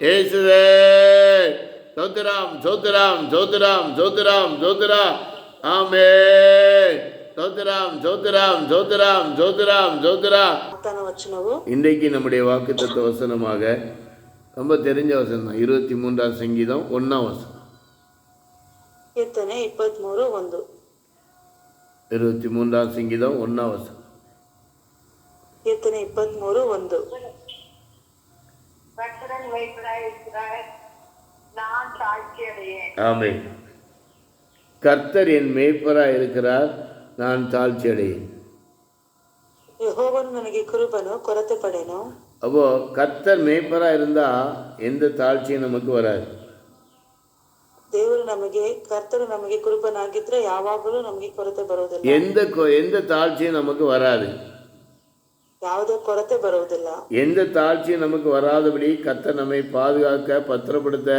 இயேசுவே சோத்திராம் சோத்திராம் சோத்திராம் சோத்திராம் சோத்திராம் ஆமே சோத்திராம் சோத்திராம் சோத்திராம் சோத்திராம் சோத்திராம் ವಾಗ್ದಾನ ವಚನವು இன்றைக்கு நம்முடைய வாக்குத்தத்த வசனமாக ரொம்ப தெரிஞ்ச வசனம் தான் இருபத்தி மூன்றாம் சங்கீதம் ஒன்றாம் வசனம் ಕೀರ್ತನೆ ಇಪ್ಪತ್ತ್ಮೂರು ಒಂದು இருபத்தி மூன்றாம் சங்கீதம் ஒன்றாம் வசனம் ಕೀರ್ತನೆ ಇಪ್ಪತ್ತ್ಮೂರು ಒಂದು கர்த்தரன் வைப்பதாய் இருக்கிறார் நான் தாழ்ச்சி அடையேன் ஆமே கர்த்தர் என் மேய்ப்பராக இருக்கிறார் நான் தாழ்ச்சி அடையேன் ಯೆಹೋವನು ನನಗೆ ಕುರುಬನು ಕೊರತೆ ಪಡೆನು அப்போ கர்த்தர் மேய்ப்பராக இருந்தால் எந்த தாழ்ச்சியும் நமக்கு வராது ದೇವರು ನಮಗೆ ಕರ್ತನು ನಮಗೆ ಕುರುಬನಾಗಿದ್ರೆ ಯಾವಾಗಲೂ ನಮಗೆ ಕೊರತೆ ಬರುವುದಿಲ್ಲ எந்த கொ- எந்த தாழ்ச்சியும் நமக்கு வராது ಯಾವುದೇ ಕೊರತೆ ಬರುವುದಿಲ್ಲ எந்த தாழ்ச்சியும் நமக்கு வராதபடி கர்த்தர் நம்மை பாதுகாக்க பத்திரப்படுத்த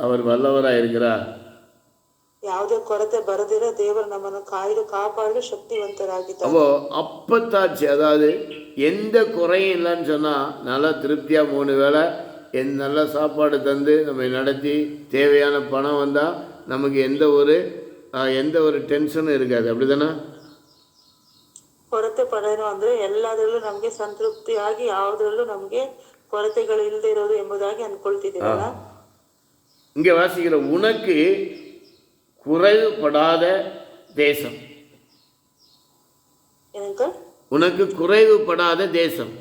அவர் வல்லவராக இருக்கிறார் ಯಾವುದೇ ಕೊರತೆ ಬರದಿರ ದೇವರು ನಮ್ಮನ್ನು ಕಾಯ್ದು ಕಾಪಾಡಲು ಶಕ್ತಿವಂತರಾಗಿದ್ದಾರೆ அப்போ அப்பத்தாட்சி அதாவது எந்த குறையும் இல்லைன்னு சொன்னால் நல்லா திருப்தியாக மூணு வேளை என் நல்ல சாப்பாடு தந்து நம்மை நடத்தி தேவையான பணம் வந்தால் நமக்கு எந்த ஒரு ஆஹ், எந்த ஒரு டென்ஷனும் இருக்காது அப்படி தானே ಕೊರತೆ ಪಡೆನು ಅಂದ್ರೆ ಎಲ್ಲದರಲ್ಲೂ ನಮಗೆ ಸಂತೃಪ್ತಿಯಾಗಿ ಯಾವುದರಲ್ಲೂ ನಮಗೆ ಕೊರತೆಗಳು ಇಲ್ಲದೆ ಇರೋದು ಎಂಬುದಾಗಿ ಅನ್ಕೊಳ್ತಿದ್ದೀರಲ್ಲ இங்கே வாசிக்கிற உனக்கு குறைவுபடாத தேசம் ಏನಂತ உனக்கு குறைவுபடாத தேசம்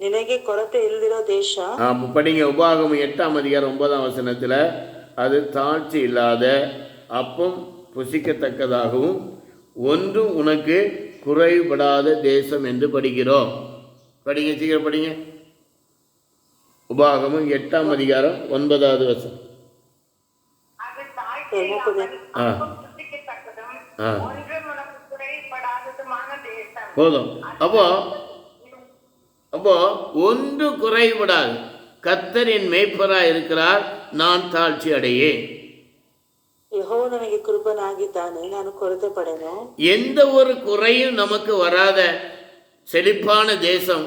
ನಿನಗೆ ಕೊರತೆ ಇಲ್ದಿರೋ ದೇಶ ஆம், படிங்க உபாகமம் எட்டாம் அதிகாரம் ஒன்பதாம் வசனத்தில் அது தாழ்ச்சி இல்லாத அப்பம் புசிக்கத்தக்கதாகவும் ஒன்றும் உனக்கு குறைபடாத தேசம் என்று படிக்கிறோம். படிங்க சீக்கிரம் படிங்க. உபாகமம் எட்டாம் அதிகாரம் ஒன்பதாவது தேசம். போதும். அப்போ அப்போ ஒன்று குறைபடாது. கர்த்தரின் மேய்ப்பராக இருக்கிறார் நான் தாழ்ச்சி அடையேன் ಯಹೋ ನನಗೆ ಕುರುಬನಾಗಿದ್ದಾನೆ ನಾನು ಕೊರತೆ ಪಡೆನು எந்த ஒரு குறையும் நமக்கு வராத செழிப்பான தேசம்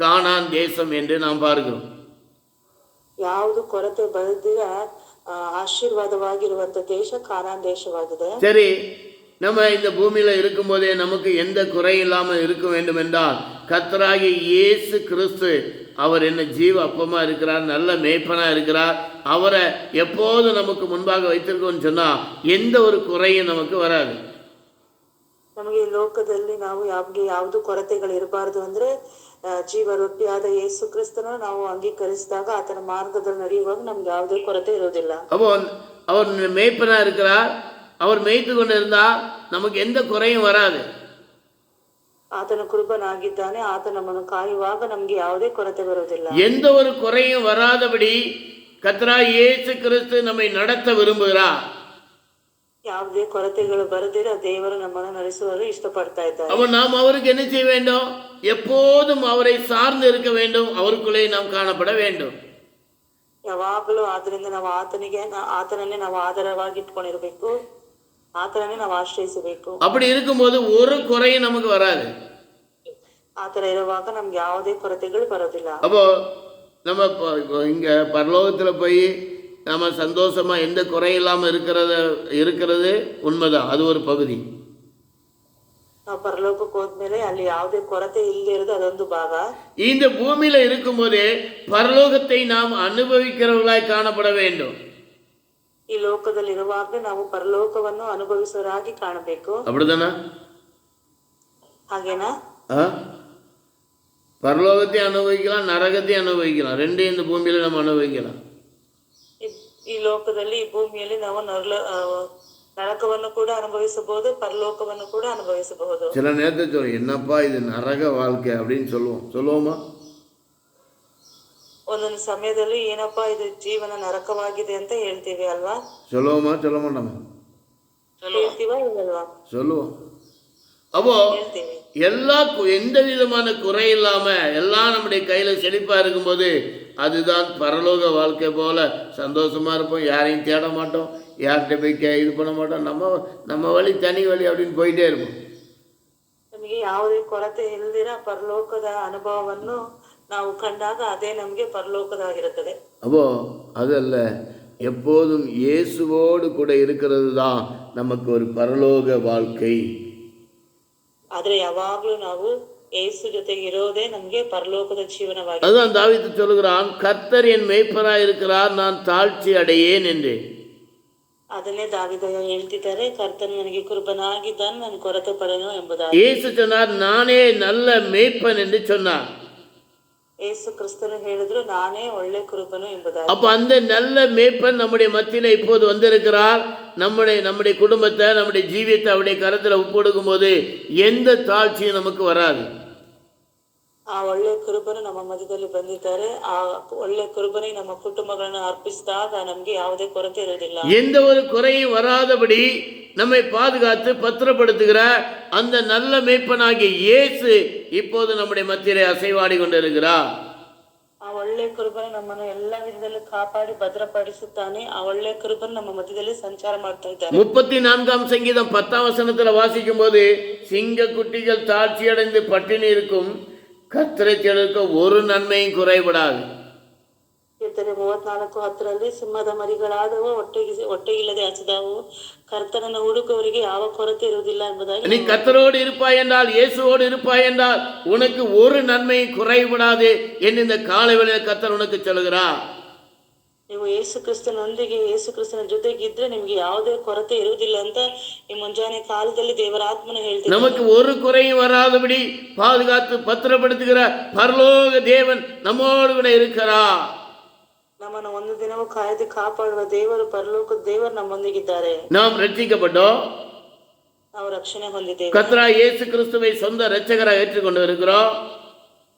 கானான் தேசம் என்று நாம் பார்க்கிறோம் ಯಾವುದು ಕೊರತೆ ಬರದಿರ ಆ, ಆಶೀರ್ವಾದವಾಗಿರುವಂತ ದೇಶ ಕಾನಾನ್ ದೇಶವಾಗಿದೆ சரி நம்ம இந்த பூமியில் இருக்கும்போதே நமக்கு எந்த குறையும் இல்லாமல் இருக்க வேண்டும் என்றால் கர்த்தராகிய இயேசு கிறிஸ்து அவர் என்ன ஜீவ அப்பமா இருக்கிறார் நல்ல மேய்ப்பனாக இருக்கிறார் அவரை எப்போதும் நமக்கு முன்பாக வைத்திருக்கோம்னு சொன்னால் எந்த ஒரு குறையும் நமக்கு வராது ನಮಗೆ ಈ ಲೋಕದಲ್ಲಿ ನಾವು ಯಾವ್ಗೆ ಯಾವುದು ಕೊರತೆಗಳು ಇರಬಾರ್ದು ಅಂದ್ರೆ ಆ, ಜೀವ ರೊಟ್ಟಿಯಾದ ಯೇಸು ಕ್ರಿಸ್ತನ ನಾವು ಅಂಗೀಕರಿಸಿದಾಗ ಆತನ ಮಾರ್ಗದಲ್ಲಿ ನಡೆಯುವಾಗ ನಮ್ಗೆ ಯಾವುದೇ ಕೊರತೆ ಇರೋದಿಲ್ಲ அப்போ அவர் மேய்ப்பனாக இருக்கிறார் அவர் மேய்த்து கொண்டு இருந்தால் நமக்கு எந்த குறையும் வராது ಆತನ ಕುರುಬನಾಗಿದ್ದಾನೆ ಆತ ನಮ್ಮನ್ನು ಕಾಯುವಾಗ ನಮ್ಗೆ ಯಾವುದೇ ಕೊರತೆ ಬರುವುದಿಲ್ಲ எந்த ஒரு குறையும் வராதபடி கத்ரா இயேசு கிறிஸ்து நம்மை நடத்த விரும்புகிறார் ಯಾವುದೇ ಕೊರತೆಗಳು ಬರದಿರ ದೇವರು ನಮ್ಮನ್ನು ನಡೆಸುವಲು ಇಷ್ಟಪಡ್ತಾ ಇದ್ದಾರೆ அப்போ நாம் அவருக்கு என்ன செய்ய வேண்டும் எப்போதும் அவரை சார்ந்து இருக்க வேண்டும் அவருக்குள்ளே நாம் காணப்பட வேண்டும் ಯಾವಾಗಲೂ ಆತನಿಂದ ನಾವು ಆತನಿಗೆ ನಾ- ಆತನನ್ನೇ ನಾವು ಆಧಾರವಾಗಿ ಇಟ್ಕೊಂಡಿರ್ಬೇಕು ಆತನನ್ನೇ ನಾವು ಆಶ್ರಯಿಸಬೇಕು அப்படி இருக்கும்போது ஒரு குறையும் நமக்கு வராது ಆತರ ಇರುವಾಗ ನಮ್ಗೆ ಯಾವುದೇ ಕೊರತೆಗಳು ಬರೋದಿಲ್ಲ அப்போ நம்ம இப்போ இப்போ இங்கே பரலோகத்தில் போய் நம்ம சந்தோஷமாக எந்த குறையும் இல்லாமல் இருக்கிறத இருக்கிறது உண்மைதான் அது ஒரு பகுதி ನಾವು ಪರಲೋಕಕ್ಕೆ ಹೋದ್ಮೇಲೆ ಅಲ್ಲಿ ಯಾವುದೇ ಕೊರತೆ ಇಲ್ಲದೆ ಇರೋದು ಅದೊಂದು ಭಾಗ இந்த பூமியில் இருக்கும்போதே பரலோகத்தை நாம் அனுபவிக்கிறவர்களாய் காணப்பட வேண்டும் ಈ ಲೋಕದಲ್ಲಿ ಇರುವಾಗ ನಾವು ಪರಲೋಕವನ್ನು ಅನುಭವಿಸುವರಾಗಿ ಕಾಣಬೇಕು அப்படிதானே ಹಾಗೇನಾ ஆ பரலோகத்தையும் அனுபவிக்கலாம் நரகத்தையும் அனுபவிக்கலாம் ரெண்டையும் இந்த பூமியில் நம்ம அனுபவிக்கலாம் ಈ- ಈ ಲೋಕದಲ್ಲಿ ಈ ಭೂಮಿಯಲ್ಲಿ ನಾವು ನರಳ ಆ, ನರಕವನ್ನು ಕೂಡ ಅನುಭವಿಸಬಹುದು ಪರಲೋಕವನ್ನು ಕೂಡ ಅನುಭವಿಸಬಹುದು சில நேரத்தில் சொல்லுவோம் என்னப்பா இது நரக வாழ்க்கை அப்படின்னு சொல்லுவோம் சொல்லுவோமா ಒಂದೊಂದು ಸಮಯದಲ್ಲಿ ಏನಪ್ಪಾ ಇದು ಜೀವನ ನರಕವಾಗಿದೆ ಅಂತ ಹೇಳ್ತೀವಿ ಅಲ್ವಾ சொல்லுவோமா சொல்ல மாட்டோமா ಹೇಳ್ತೀವಾ ಇಲ್ಲಲ್ವಾ சொல்லுவோம் அப்போ ಹೇಳ್ತೀವಿ எல்லா கு- எந்த விதமான குறை இல்லாம எல்லாம் நம்முடைய கையில செழிப்பா இருக்கும்போது அதுதான் பரலோக வாழ்க்கை போல சந்தோஷமா இருப்போம் யாரையும் தேட மாட்டோம் யார்கிட்ட போய் கே இது பண்ண மாட்டோம் நம்ம நம்ம வழி தனி வழி அப்படின்னு போயிட்டே இருப்போம் ನಮಗೆ ಯಾವುದೇ ಕೊರತೆ ಇಲ್ದಿರ ಪರಲೋಕದ ಅನುಭವವನ್ನು ನಾವು ಕಂಡಾಗ ಅದೇ ನಮ್ಗೆ ಪರಲೋಕದಾಗಿರುತ್ತದೆ அப்போ அதல்ல எப்போதும் இயேசுவோடு கூட இருக்கிறது தான் நமக்கு ஒரு பரலோக வாழ்க்கை ಆದ್ರೆ ಯಾವಾಗ್ಲೂ ನಾವು ಏಸು ಜೊತೆಗೆ ಇರೋದೇ ನಮ್ಗೆ ಪರಲೋಕದ ಜೀವನವಾಗಿದೆ அதுதான் தாவீது சொல்லுகிறான் கர்த்தர் என் மேய்ப்பராய் இருக்கிறார் நான் தாழ்ச்சி அடையேன் என்று ಅದನ್ನೇ ದಾವಿದ ಹೇಳ್ತಿದ್ದಾರೆ ಕರ್ತನು ನನಗೆ ಕುರುಬನಾಗಿದ್ದಾನೆ ನಾನು ಕೊರತೆ ಪಡೆನು ಎಂಬುದಾಗಿ இயேசு சொன்னார் நானே நல்ல மேய்ப்பன் என்று சொன்னார் ಏಸು ಕ್ರಿಸ್ತನು ಹೇಳಿದ್ರು ನಾನೇ ಒಳ್ಳೆ ಕುರುಬನು ಎಂಬುದಾಗಿ அப்ப அந்த நல்ல மேய்ப்பன் நம்முடைய மத்தியில இப்போது வந்திருக்கிறார் நம்முடைய நம்முடைய குடும்பத்தை நம்முடைய ஜீவியத்தை அவருடைய கரத்துல ஒப்புடுக்கும் போது எந்த தாழ்ச்சியும் நமக்கு வராது ಆ ಒಳ್ಳೆ ಕುರುಬನು ನಮ್ಮ ಮಧ್ಯದಲ್ಲಿ ಬಂದಿದ್ದಾರೆ ಆ ಒಳ್ಳೆ ಕುರುಬನಿಗೆ ನಮ್ಮ ಕುಟುಂಬಗಳನ್ನ ಅರ್ಪಿಸಿದಾಗ ನಮ್ಗೆ ಯಾವುದೇ ಕೊರತೆ ಇರೋದಿಲ್ಲ எந்த ஒரு குறையும் வராதபடி நம்மை பாதுகாத்து பத்திரப்படுத்துகிற அந்த நல்ல மேய்ப்பனாகிய இயேசு இப்போது நம்முடைய மத்தியிலே அசைவாடி கொண்டிருக்கிறார் ಆ ಒಳ್ಳೆ ಕುರುಬನು ನಮ್ಮನ್ನು ಎಲ್ಲ ವಿಧದಲ್ಲೂ ಕಾಪಾಡಿ ಭದ್ರಪಡಿಸುತ್ತಾನೆ ಆ ಒಳ್ಳೆ ಕುರುಬನು ನಮ್ಮ ಮಧ್ಯದಲ್ಲಿ ಸಂಚಾರ ಮಾಡ್ತಾ ಇದ್ದಾರೆ முப்பத்தி நான்காம் சங்கீதம் பத்தாம் வசனத்துல வாசிக்கும் போது சிங்க குட்டிகள் தாழ்ச்சியடைந்து பட்டினி இருக்கும் கத்திரை தேடுக்க ஒரு நன்மையும் குறைபடாது ಕೀರ್ತನೆ ಮೂವತ್ನಾಲ್ಕು ಹತ್ತರಲ್ಲಿ ಸಿಂಹದ ಮರಿಗಳಾದವು ಹೊಟ್ಟೆಗೆ ಹೊಟ್ಟೆಗಿಲ್ಲದೆ ಹಸಿದವು ಕರ್ತನನ್ನು ಹುಡುಕುವವರಿಗೆ ಯಾವ ಕೊರತೆ ಇರುವುದಿಲ್ಲ ಎಂಬುದಾಗಿ நீ கத்தரோடு இருப்பாய் என்றால் இயேசுவோடு இருப்பாய் என்றால் உனக்கு ஒரு நன்மையும் குறைபடாது என்று இந்த காலை வேளையில் கத்தர் உனக்கு சொல்லுகிறார் ನೀವು ಯೇಸು ಕ್ರಿಸ್ತನೊಂದಿಗೆ ಯೇಸು ಕ್ರಿಸ್ತನ ಜೊತೆಗಿದ್ರೆ ನಿಮ್ಗೆ ಯಾವುದೇ ಕೊರತೆ ಇರುವುದಿಲ್ಲ ಅಂತ ಈ ಮುಂಜಾನೆ ಕಾಲದಲ್ಲಿ ದೇವರ ಆತ್ಮನ ಹೇಳ್ತೀನಿ நமக்கு ஒரு குறையும் வராதபடி பாதுகாத்து பத்திரப்படுத்துகிற பரலோக தேவன் நம்மோடு கூட இருக்கிறார் ನಮ್ಮನ್ನು ಒಂದು ದಿನವೂ ಕಾಯ್ದು ಕಾಪಾಡುವ ದೇವರು ಪರಲೋಕದ ದೇವರು ನಮ್ಮೊಂದಿಗಿದ್ದಾರೆ நாம் ரட்சிக்கப்பட்டோம் ನಾವು ರಕ್ಷಣೆ ಹೊಂದಿದ್ದೇವೆ கத்ரா இயேசு கிறிஸ்துவை சொந்த இரட்சகராக ஏற்றுக்கொண்டு இருக்கிறோம்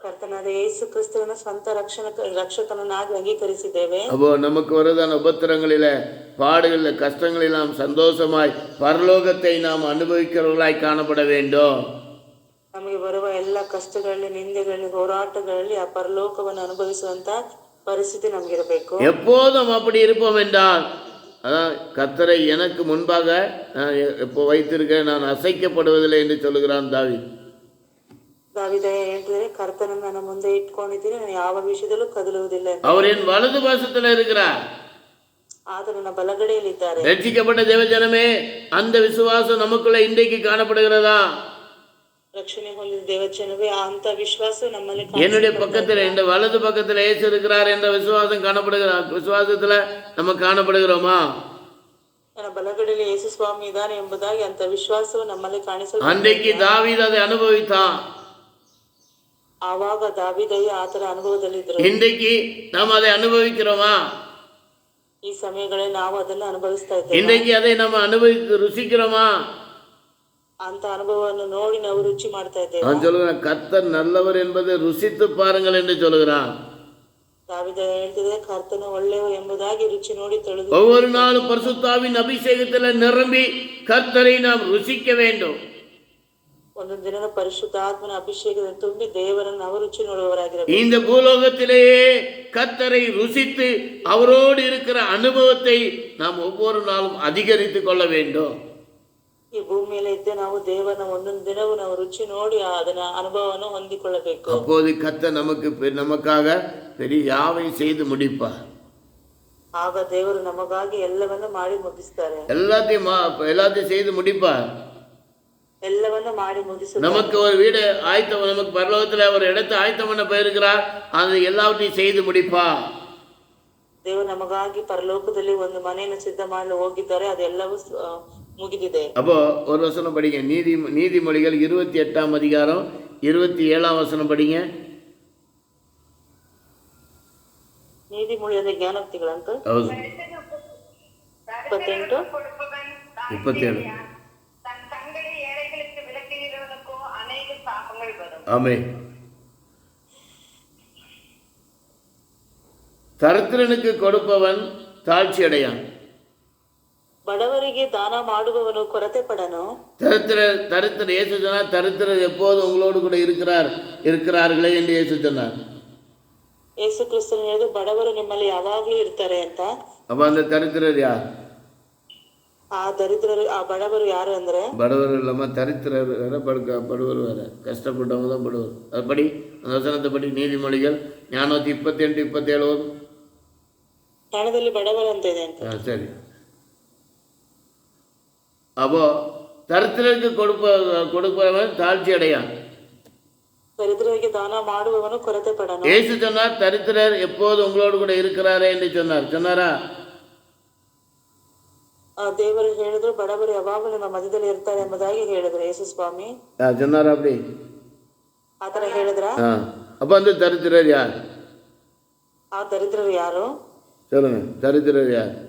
ಕರ್ತನಾದ ಯೇಸು ಕ್ರಿಸ್ತನ ಸ್ವಂತ ರಕ್ಷಣ ರಕ್ಷಕನನ್ನಾಗಿ ಅಂಗೀಕರಿಸಿದ್ದೇವೆ அப்போ நமக்கு வருதான உபத்திரங்களில பாடுகளில் கஷ்டங்களில் நாம் சந்தோஷமாய் பரலோகத்தை நாம் அனுபவிக்கிறவர்களாய் காணப்பட வேண்டும் ನಮಗೆ ಬರುವ ಎಲ್ಲ ಕಷ್ಟಗಳಲ್ಲಿ ನಿಂದೆಗಳಲ್ಲಿ ಹೋರಾಟಗಳಲ್ಲಿ ಆ ಪರಲೋಕವನ್ನು ಅನುಭವಿಸುವಂತ ಪರಿಸ್ಥಿತಿ ನಮ್ಗಿರಬೇಕು எப்போதும் அப்படி இருப்போம் என்றால் அதான் கத்தரை எனக்கு முன்பாக நான் இப்போ வைத்திருக்கிறேன் நான் அசைக்கப்படுவதில்லை என்று சொல்லுகிறான் தாவீது ದಾವಿದಯ ಹೇಳ್ತಿದ್ರೆ ಕರ್ತನನ್ನು ನನ್ನ ಮುಂದೆ ಇಟ್ಕೊಂಡಿದ್ದೀನಿ ನಾನು ಯಾವ ವಿಷಯದಲ್ಲೂ ಕದಲುವುದಿಲ್ಲ ಎಂದು. அவர் என் வலது பாசத்தில் இருக்கிறார் ಆತ ನನ್ನ ಬಲಗಡೆಯಲ್ಲಿದ್ದಾರೆ ரட்சிக்கப்பட்ட தேவஜனமே அந்த விசுவாசம் நமக்குள்ள இன்றைக்கு காணப்படுகிறதா என்னுடைய பக்கத்தில் இந்த வலது பக்கத்தில் இயேசு இருக்கிறார் என்ற விசுவாசம் காணப்படுகிறா விசுவாசத்துல நம்ம காணப்படுகிறோமா ನನ್ನ ಬಲಗಡೆಯಲ್ಲಿ ಯೇಸು ಸ್ವಾಮಿ ಇದ್ದಾನೆ ಎಂಬುದಾಗಿ ಅಂತ ವಿಶ್ವಾಸವು ನಮ್ಮಲ್ಲಿ ಕಾಣಿಸಲು அன்றைக்கு தாவீது அதை அனுபவித்தான் ಆವಾಗ ದಾವಿದಯ್ಯ ಆತರ ಅನುಭವದಲ್ಲಿದ್ರು இன்றைக்கு நாம் அதை அனுபவிக்கிறோமா ಈ ಸಮಯಗಳಲ್ಲಿ ನಾವು ಅದನ್ನು ಅನುಭವಿಸ್ತಾ ಇದ್ದೇವೆ இன்றைக்கு அதை நம்ம அனுபவித்து ருசிக்கிறோமா ಅಂತ ಅನುಭವವನ್ನು ನೋಡಿ ನಾವು ರುಚಿ ಮಾಡ್ತಾ ಇದ್ದೇವೆ அவன் சொல்லுகிறான் கர்த்தர் நல்லவர் என்பதை ருசித்து பாருங்கள் என்று சொல்லுகிறான் ದಾವಿದ ಹೇಳ್ತಿದೆ ಕರ್ತನು ಒಳ್ಳೆಯವ ಎಂಬುದಾಗಿ ರುಚಿ ನೋಡಿ ತಿಳಿದು ஒவ்வொரு நாளும் பரிசுத்தாவின் அபிஷேகத்தில் நிரம்பி கர்த்தரை நாம் ருசிக்க வேண்டும் ಒಂದೊಂದು ದಿನ ಪರಿಶುದ್ಧ ಆತ್ಮನ ಅಭಿಷೇಕದಲ್ಲಿ ತುಂಬಿ ದೇವರನ್ನು ನಾವು ರುಚಿ ನೋಡುವವರಾಗಿರಬೇಕು இந்த பூலோகத்திலேயே கர்த்தரை ருசித்து அவரோடு இருக்கிற அனுபவத்தை நாம் ஒவ்வொரு நாளும் அதிகரித்து கொள்ள வேண்டும் ಈ ಭೂಮಿಯಲ್ಲಿ ಇದ್ದೆ ನಾವು ದೇವರನ್ನ ಒಂದೊಂದು ದಿನವೂ ನಾವು ರುಚಿ ನೋಡಿ ಅದನ್ನ ಅನುಭವವನ್ನು ಹೊಂದಿಕೊಳ್ಳಬೇಕು அப்போது கர்த்தர் நமக்கு பெ- நமக்காக பெரிய யாவை செய்து முடிப்பார் ಆಗ ದೇವರು ನಮಗಾಗಿ ಎಲ್ಲವನ್ನು ಮಾಡಿ ಮುಗಿಸ್ತಾರೆ எல்லாத்தையும் மா- எல்லாத்தையும் செய்து முடிப்பார் ಎಲ್ಲವನ್ನು ಮಾಡಿ ಮುಗಿಸುತ್ತಾರೆ நமக்கு ஒரு வீடு ஆயத்தம் நமக்கு பரலோகத்தில் ஒரு இடத்தை ஆயத்தம் பண்ண போயிருக்கிறார் அது எல்லாவற்றையும் செய்து முடிப்பார் ದೇವರು ನಮಗಾಗಿ ಪರಲೋಕದಲ್ಲಿ ಒಂದು ಮನೆಯನ್ನು ಸಿದ್ಧ ಮಾಡಲು ಹೋಗಿದ್ದಾರೆ ಅದೆಲ್ಲವೂ ಸ- ಆ, ಮುಗಿದಿದೆ அப்போ ஒரு வசனம் படிங்க நீதி நீதிமொழிகள் இருபத்தி எட்டாம் அதிகாரம் இருபத்தி ஏழாம் வசனம் படிங்க ನೀತಿ ಮುಳಿಯದ ಜ್ಞಾನೋಕ್ತಿಗಳಂತ ಹೌದು ಇಪ್ಪತ್ತೆಂಟು கொடுப்பவன் தான் முப்பத்தேழு தன் தங்களை ஏழைகளுக்கு விலக்கினவனுக்கோ அநேக சாபங்கள் வரும் ஆமே தரித்திரனுக்கு கொடுப்பவன் தாழ்ச்சி அடையான் ಬಡವರಿಗೆ ದಾನ ಮಾಡುವವನು ಕೊರತೆ ಪಡನು தரித்திர தரித்திர இயேசு சொன்னார் தரித்திரர் எப்போதும் உங்களோடு கூட இருக்கிறார் இருக்கிறார்களே என்று இயேசு சொன்னார் ಯೇಸು ಕ್ರಿಸ್ತನು ಹೇಳಿದ್ರು ಬಡವರು ನಿಮ್ಮಲ್ಲಿ ಯಾವಾಗ್ಲೂ ಇರ್ತಾರೆ ಅಂತ அப்போ அந்த தரித்திரர் யார் ಆ ದರಿದ್ರರು ಆ ಬಡವರು ಯಾರು ಅಂದ್ರೆ படவர் இல்லாமல் தரித்திரர் வேற படுக்க படுவர் வேற கஷ்டப்பட்டவங்க தான் படுவர் அது படி அந்த வசனத்தை படி நீதிமொழிகள் ஞானூற்றி ಇಪ್ಪತ್ತೆಂಟು ಇಪ್ಪತ್ತೇಳು ಓದು ಹಣದಲ್ಲಿ ಬಡವರು ಅಂತ ಇದೆ ಅಂತ ஆ சரி அப்போ தரித்திரருக்கு கொடுப்ப கொடுப்பவன் தாழ்ச்சி அடையான் ದರಿದ್ರರಿಗೆ ದಾನ ಮಾಡುವವನು ಕೊರತೆ ಪಡನು இயேசு சொன்னார் தரித்திரர் எப்போது உங்களோடு கூட இருக்கிறாரே என்று சொன்னார் சொன்னாரா ಆ ದೇವರು ಹೇಳಿದ್ರು ಬಡವರು ಯಾವಾಗಲೂ ನಮ್ಮ ಮಧ್ಯದಲ್ಲಿ ಇರ್ತಾರೆ ಎಂಬುದಾಗಿ ಹೇಳಿದ್ರು ಯೇಸು ಸ್ವಾಮಿ ஆ, சொன்னாரா அப்படி ಆತರ ಹೇಳಿದ್ರ ஆ அப்போ வந்து தரித்திரர் யார் ಆ ದರಿದ್ರರು ಯಾರು சொல்லுங்க தரித்திரர் யார் ஆ ಆ ದರಿದ್ರರು ಯಾರು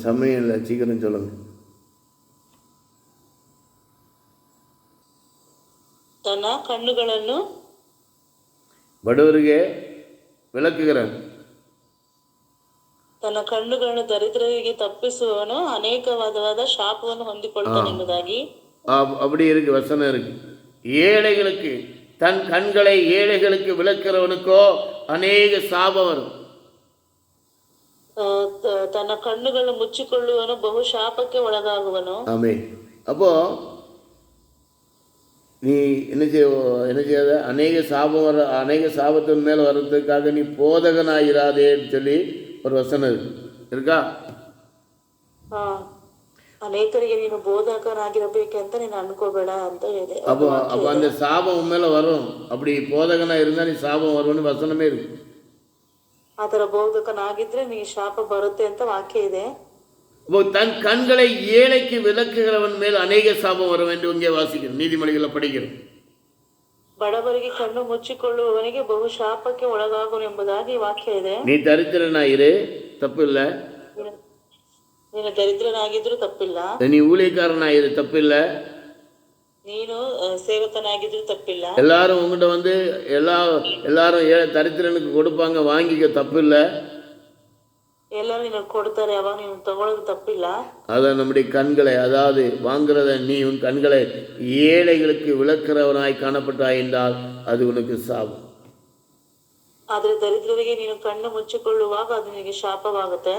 சமயம் இல்லை சீக்கிரம் சொல்லுங்க ತನ್ನ ಕಣ್ಣುಗಳನ್ನು ಬಡವರಿಗೆ விளக்குகிறேன் ತನ್ನ ಕಣ್ಣುಗಳನ್ನು ದರಿದ್ರರಿಗೆ ತಪ್ಪಿಸುವವನು ಅನೇಕವಾದವಾದ ಶಾಪವನ್ನು ಹೊಂದಿಕೊಳ್ತಾನೆ ಎಂಬುದಾಗಿ அப்- அப்படி இருக்கு வசனம் இருக்கு ஏழைகளுக்கு தன் கண்களை ஏழைகளுக்கு விளக்குறவனுக்கோ அநேக சாபம் வரும் ಆ, ತ- ತನ್ನ ಕಣ್ಣುಗಳನ್ನು ಮುಚ್ಚಿಕೊಳ್ಳುವವನು ಬಹು ಶಾಪಕ್ಕೆ ಒಳಗಾಗುವನು ஆமே அப்போ நீ என்ன செய்ய என்ன செய்யாத அநேக சாபம் வர அநேக சாபத்தின் மேல் வர்றதுக்காக நீ போதகனாயிராதேன்னு சொல்லி ஒரு வசனம் இருக்கு இருக்கா ಹಾ ಅನೇಕರಿಗೆ ನೀನು ಬೋಧಕನಾಗಿರಬೇಕಂತ ನೀನು ಅನ್ಕೋಬೇಡ ಅಂತ ಹೇಳಿದೆ அப்போ அப்போ அந்த சாபம் உன் மேலே வரும் அப்படி போதகனா இருந்தால் நீ சாபம் வரும்னு வசனமே இருக்கு ಆತರ ಬೋಧಕನಾಗಿದ್ರೆ ನೀ ಶಾಪ ಬರುತ್ತೆ ಅಂತ ವಾಕ್ಯ ಇದೆ இப்போ தன் கண்களை ஏழைக்கு விளக்குகிறவன் மேல் அநேக சாபம் வரும் என்று இங்கே வாசிக்கிறோம் நீதிமொழிகளை படிக்கிறோம் ಬಡವರಿಗೆ ಕಣ್ಣು ಮುಚ್ಚಿಕೊಳ್ಳುವವನಿಗೆ ಬಹು ಶಾಪಕ್ಕೆ ಒಳಗಾಗುವನು ಎಂಬುದಾಗಿ ವಾಕ್ಯ ಇದೆ நீ தரித்திரனாயிரு தப்பு இல்லை ನೀನು- ನೀನು ದರಿದ್ರನಾಗಿದ್ರು ತಪ್ಪಿಲ್ಲ நீ ஊழியக்காரனாயிரு தப்பு இல்லை எல்லாரும் உங்கள்கிட்ட வந்து எல்லா எல்லாரும் ஏ தரித்திரனுக்கு கொடுப்பாங்க வாங்கிக்க தப்பு இல்லை ಎಲ್ಲರೂ ನೀನು ಕೊಡ್ತಾರೆ ಅವಾಗ ನೀನು ತಗೊಳ್ಳೋದು ತಪ್ಪಿಲ್ಲ அதான் நம்முடைய கண்களை அதாவது வாங்குறத நீ உன் கண்களை ஏழைகளுக்கு விளக்குறவனாய் காணப்பட்டாய் என்றால் அது உனக்கு சாபம் ಆದ್ರೆ ದರಿದ್ರರಿಗೆ ನೀನು ಕಣ್ಣು ಮುಚ್ಚಿಕೊಳ್ಳುವಾಗ ಅದು ನಿನಗೆ ಶಾಪವಾಗುತ್ತೆ